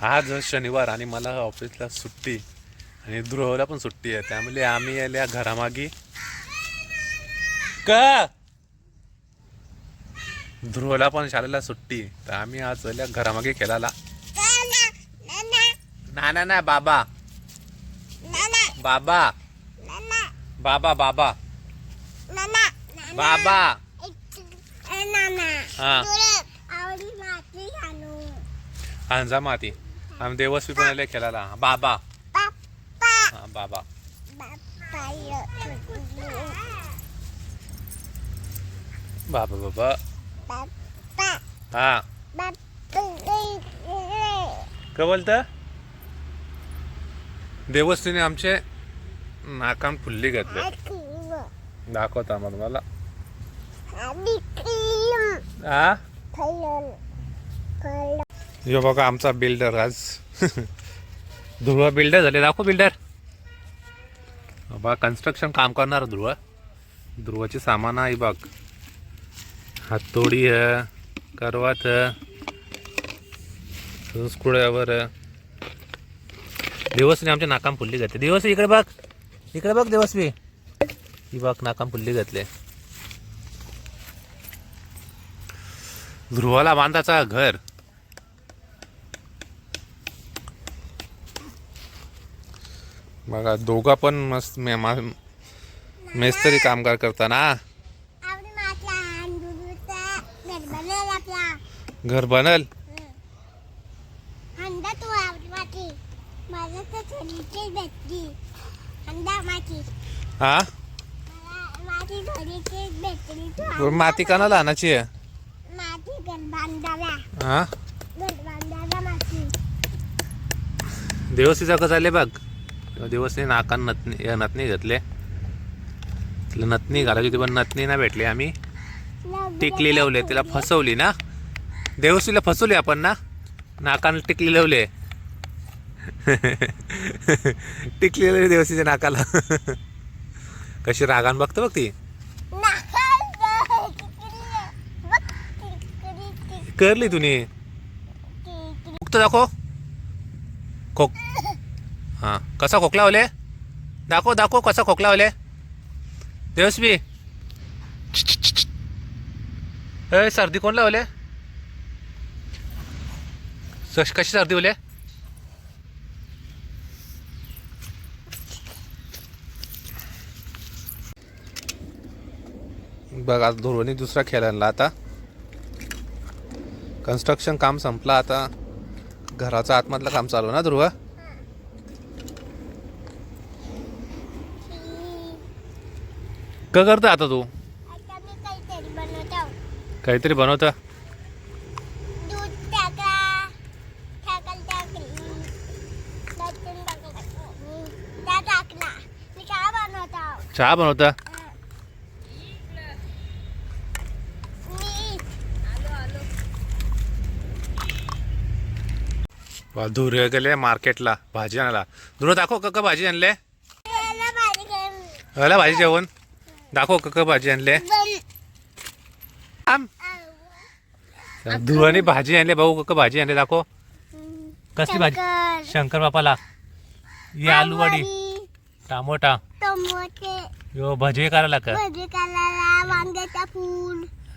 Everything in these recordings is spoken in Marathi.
आज शनिवार आणि मला ऑफिसला सुट्टी आणि ध्रुवला पण सुट्टी आहे. त्यामुळे आम्ही आल्या घरामागे. का? ध्रुवला पण शाळेला सुट्टी तर आम्ही आज आल्या घरामागे खेळायला. ना ना ना बाबा. बाबा. बाबा बाबा. बाबा. हा. अंजा माती. आम्ही देवस्वी पण आले खेळायला. बाबा. हा बाबा. बाबा बाबा. हा. काय बोलतं? देवस्वीने आमचे नाकान फुल्ली घातले. दाखवता आम्हाला मला हा यो बघा आमचा बिल्डर आज. ध्रुव बिल्डर झाले. दाखव बिल्डर बा कन्स्ट्रक्शन काम करणार ध्रुव ध्रुवाचे सामान आहे बघ. हातोडी ह करवात संस्कुळ्यावर देवस्वी आमच्या नाकाम फुल्ली घातले दिवस इकडे बघ. इकडे बघ दिवसवी ही बघ नाकाम फुल्ली घातले ध्रुवाला बांधाचा घर. बघा दोघा पण मस्त मे- मा- मेस्तरी कामगार करताना घर बनल हा? माती काना लहानाची आहे? हा? देवसीचा कसं आले बघ. दिवसने नाकान नथनी नथनी घेतले. तिला नतनी घालायची होती पण नतनी ना भेटली. आम्ही टिकली लावले. तिला फसवली ना. देवसीला फसवली आपण ना. नाकाला टिकली लावले. टिकली लावली देवसीच्या नाकाला. कशी रागान बघतो बघ ती. करली तुम्ही दाखव. खोक हां. कसा खोकला ओले दाखव दाखव कसा खोकला ओले देवस्वी. ए सर्दी कोण लावले? सश कशी सर्दी होले? बघ आज धोरणी दुसरा खेळ आणला आता. कन्स्ट्रक्शन काम संपलं आता. घराचा आतमधलं काम चालू ना ध्रुव? का करतो आता तू? आता मी काहीतरी बनवतो काहीतरी बनवतं? दूध टाका. टाकल टाकली. लसूण टाकला. त्या टाकला. मी काय बनवतो चहा बनवतं? मी वा, धुरे गेले मार्केटला भाजी आणायला. धुरं दाखव कक भाजी आणले. भाजी जेवण? दाखव कक भाजी आणले धुराने भाजी आणले भाऊ कक भाजी आणले दाखव. कसली भाजी? शंकर, बापाला. ही आलू वडी टामोटा. टोमॅटो. यो भजी करायला का.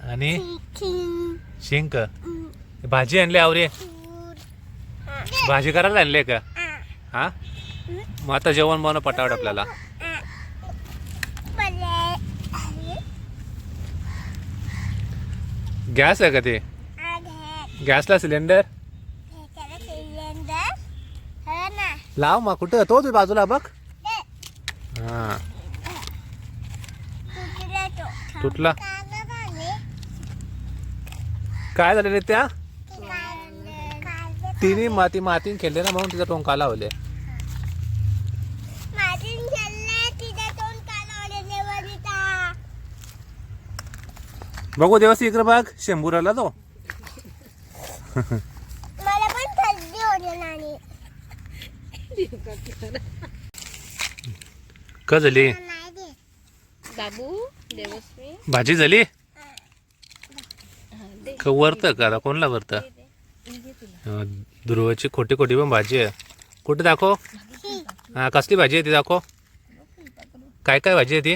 आणि? शिंक भाजी आणली आवरे. भाजी करायला आणले का. हा? मग आता जेवण बनव पटावट आपल्याला. गॅस आहे का ते? गॅसला सिलेंडर? हो ना. लाव मग कुठं? तो तू बाजूला बघ. हा. तुटला. काय झालं रे त्या? तिने माती मातीन खेळले ना म्हणून तिचा टोंका लावले माझी खेळले तिथे तोंड कालवलेले वरिता बघू देवस इकडे बघ शेंबुराला तो मला पण थंडी होते नानी. का झाली? नाही दे बाबू देवस्वी. भाजी झाली? का वरतं का कोणला वरतं? दे, दे. घे तुला अं, ध्रुवाची खोटी खोटी पण भाजी आहे. कुठे दाखव? हा कसली भाजी आहे ती दाखव. काय काय भाजी आहे ती?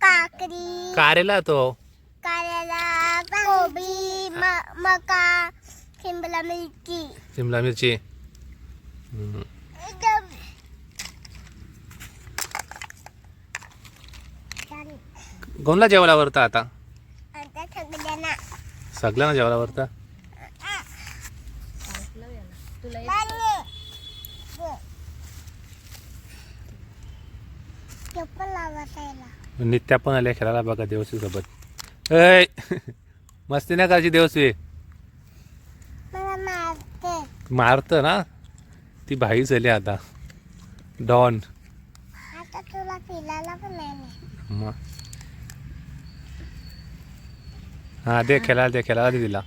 काकडी. कारेला तो. शिमला मिरची शिमला मिरची हम्म. कोणला जेवायला वरता आता आता सगळ्यांना सगळ्यांना जेवायला वरता तुला येत- पाणी. चप्पल लावायला नित्या पण आल्या खेळायला बघा देवसी सोबत ऐ मस्ती नाही करायची देवसी मला मारते ना ती भाई झाली आता. डॉन. आता तुला फिरायला पण नाही नेत. मग. हा दे खेळायला दे खेळायला दे तिला.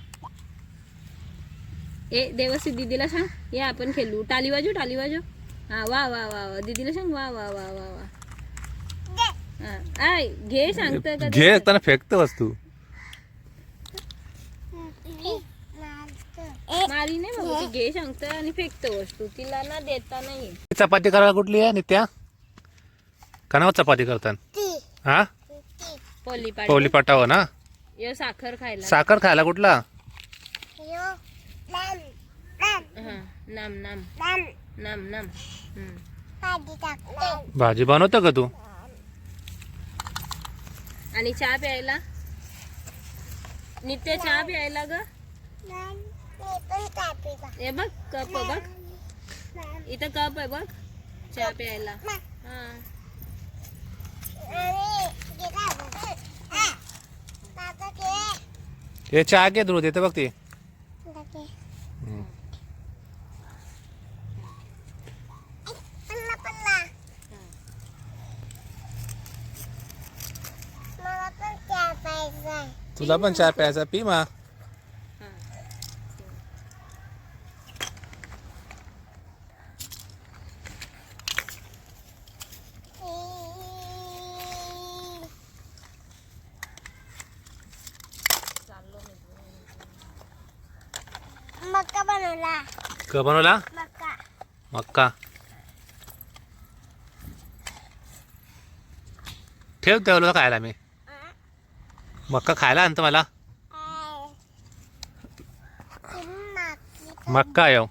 ए देवसी दीदीला सांग. या आपण खेळू. टाली वाजू टाली वाजू हा वा वा वा वा. दीदीला सांग वा वा वा वा वा. हा आय घे सांगतं का घे असताना फेकतं वस्तू मारी नाही बाबा ती घे सांगतं आणि फेकतं वस्तू. तिला ना देता नाही चपाती करायला कुठली आहे नित्या? कनावर चपाती करतात ती. हा. पोली पवली पाटावर ना? ये साखर खायला. साखर खायला कुठला. हा नाम नाम. नाम. नाम हम्म. भाजी बनवतो का तू? आणि चहा प्यायला? नित्य चहा प्यायला ग? हे बघ कप बघ. इथं कप आहे बघ चहा प्यायला. हा. हे चहा घे ध्रुव देते बघ ती. तुला पण चहा प्यायचा पी मा हा मक्का बनवला क बनवला? मक्का. मक्का. ठेव तेवढं खायला मी. मक्का खायला आणतो मला. मक्का येऊ.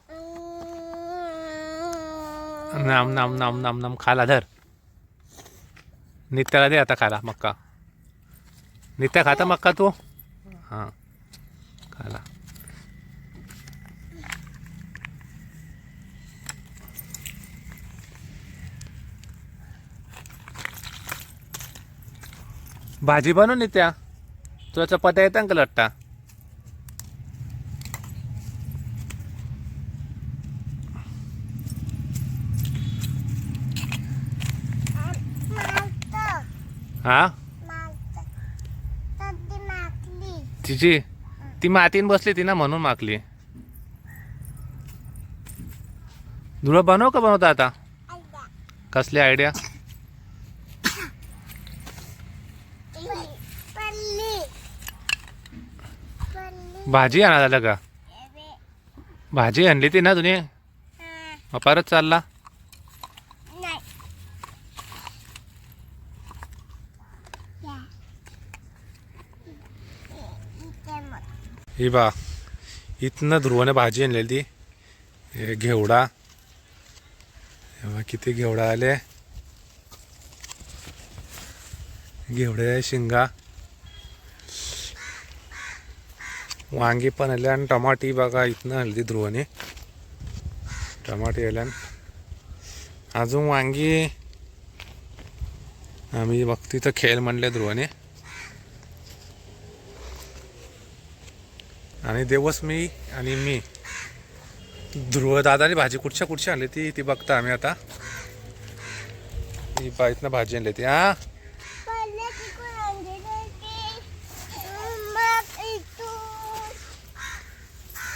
नाम नाम नाम नाम नाम खायला धर. नित्याला दे आता खायला मक्का. नित्या खाता मक्का तू? हां. खायला. भाजी बनव नित्या तुला चपात्या येतात का लट्टा? हा? तिची? ती मातीन बसली ती ना म्हणून मागली. धुळं बनव का बनवता आता? कसली आयडिया भाजी आणा झालं का? भाजी आणली ती ना तुम्ही मग परत चालला? ही बा इथनं ध्रुवाने भाजी आणलेली ती. हे घेवडा. किती घेवडा आले. घेवडे शिंगा. वांगी पण आले आणि टमाटी बघा इथनं आणली ती ध्रुवाने. टमाटे आल्यान अजून वांगी आम्ही बघ तिथं खेळ म्हणले ध्रुवाने. आणि देवस मी आणि मी ध्रुव दादाने भाजी कुठच्या कुठची आणली ती ती बघता आम्ही आता. इथनं बाईतनं भाजी आणली ती. हा?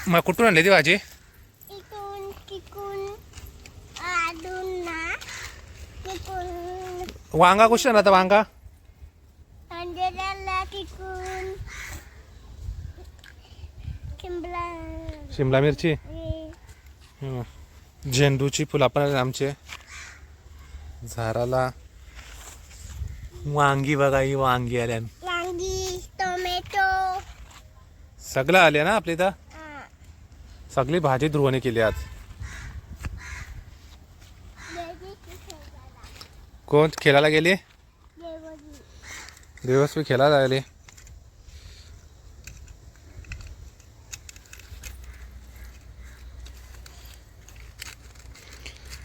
मग कुठून आणली ती भाजी आडून ना वांगा आता वांगा किंबला शिमला मिरची. झेंडूची फुलं पण आमचे झाडाला वांगी बघा ही वांगी आल्या वांगी टोमॅटो सगळं आले ना आपल्या इथं. सगळी भाजी ध्रुवने केली आज. कोण? खेळायला गेले? देवस्वी खेळायला लागले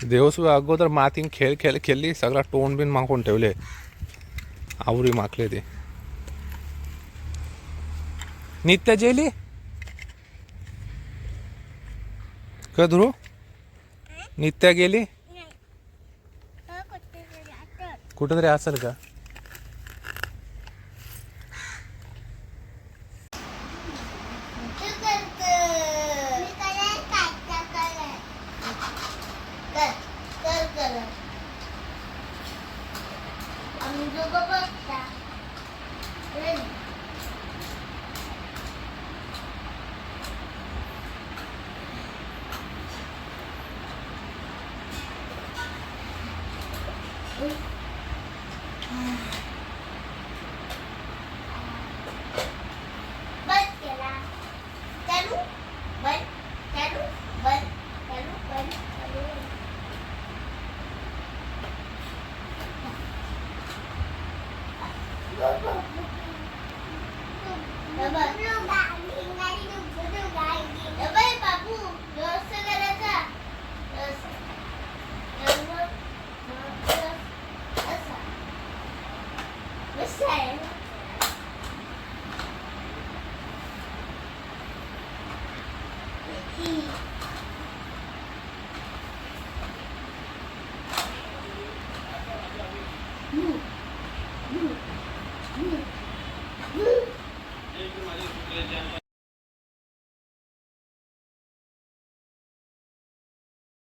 देवस्वी अगोदर मातीन खेळ खेळ खेळली सगळा तोंड बिन मागून ठेवले. आवरी माखले ते. नित्य जेली? का ध्रुव नित्या गेली नाही. हो,